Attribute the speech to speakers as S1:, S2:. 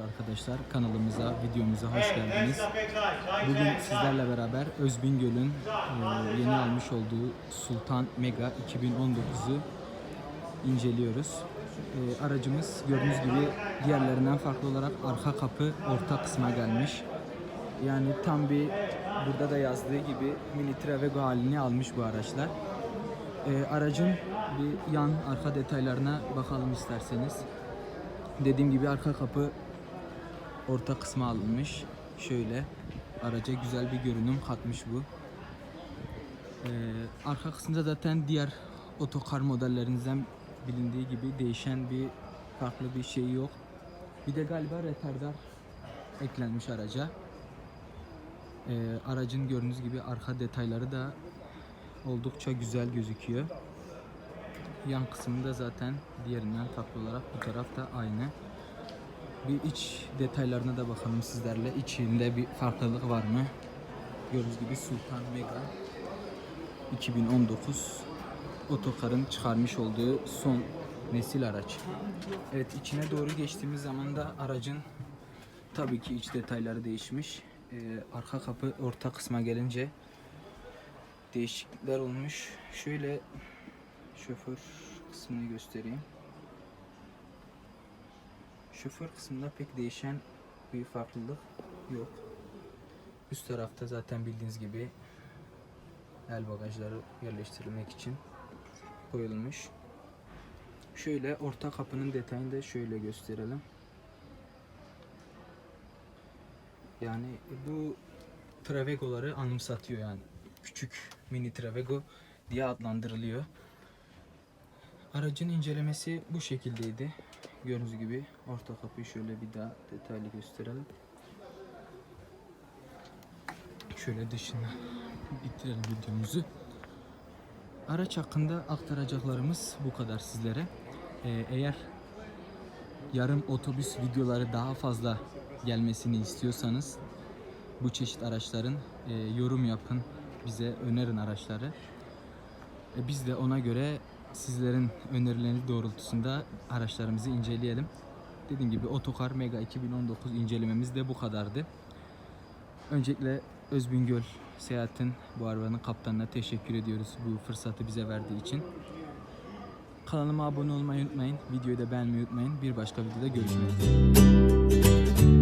S1: arkadaşlar kanalımıza, videomuza hoş geldiniz. Bugün sizlerle beraber Özbingöl'ün e, yeni almış olduğu Sultan Mega 2019'u inceliyoruz. Aracımız gördüğünüz gibi diğerlerinden farklı olarak arka kapı orta kısma gelmiş. Yani tam bir burada da yazdığı gibi mini Trevego halini almış bu araçlar. Aracın bir yan arka detaylarına bakalım isterseniz. Dediğim gibi arka kapı orta kısma alınmış. Şöyle araca güzel bir görünüm katmış bu. Ee, arka kısımda zaten diğer otokar modellerinizden bilindiği gibi değişen bir farklı bir şey yok. Bir de galiba retardar eklenmiş araca. Ee, aracın gördüğünüz gibi arka detayları da oldukça güzel gözüküyor. Yan kısmında zaten diğerinden farklı olarak bu taraf da aynı. Bir iç detaylarına da bakalım sizlerle. İçinde bir farklılık var mı? Gördüğünüz gibi Sultan Mega 2019 otokarın çıkarmış olduğu son nesil araç. Evet içine doğru geçtiğimiz zaman da aracın tabii ki iç detayları değişmiş. Ee, arka kapı orta kısma gelince değişiklikler olmuş. Şöyle şoför kısmını göstereyim. Şoför kısmında pek değişen bir farklılık yok. Üst tarafta zaten bildiğiniz gibi el bagajları yerleştirilmek için koyulmuş. Şöyle orta kapının detayını da şöyle gösterelim. Yani bu Travego'ları anımsatıyor yani. Küçük mini Travego diye adlandırılıyor. Aracın incelemesi bu şekildeydi. Gördüğünüz gibi orta kapıyı şöyle bir daha detaylı gösterelim. Şöyle dışını bitirelim videomuzu. Araç hakkında aktaracaklarımız bu kadar sizlere. Ee, eğer yarım otobüs videoları daha fazla gelmesini istiyorsanız bu çeşit araçların e, yorum yapın, bize önerin araçları. E, biz de ona göre sizlerin önerileriniz doğrultusunda araçlarımızı inceleyelim. Dediğim gibi Otokar Mega 2019 incelememiz de bu kadardı. Öncelikle Özbingöl Seyahat'in bu arabanın kaptanına teşekkür ediyoruz bu fırsatı bize verdiği için. Kanalıma abone olmayı unutmayın. Videoyu da beğenmeyi unutmayın. Bir başka videoda görüşmek üzere.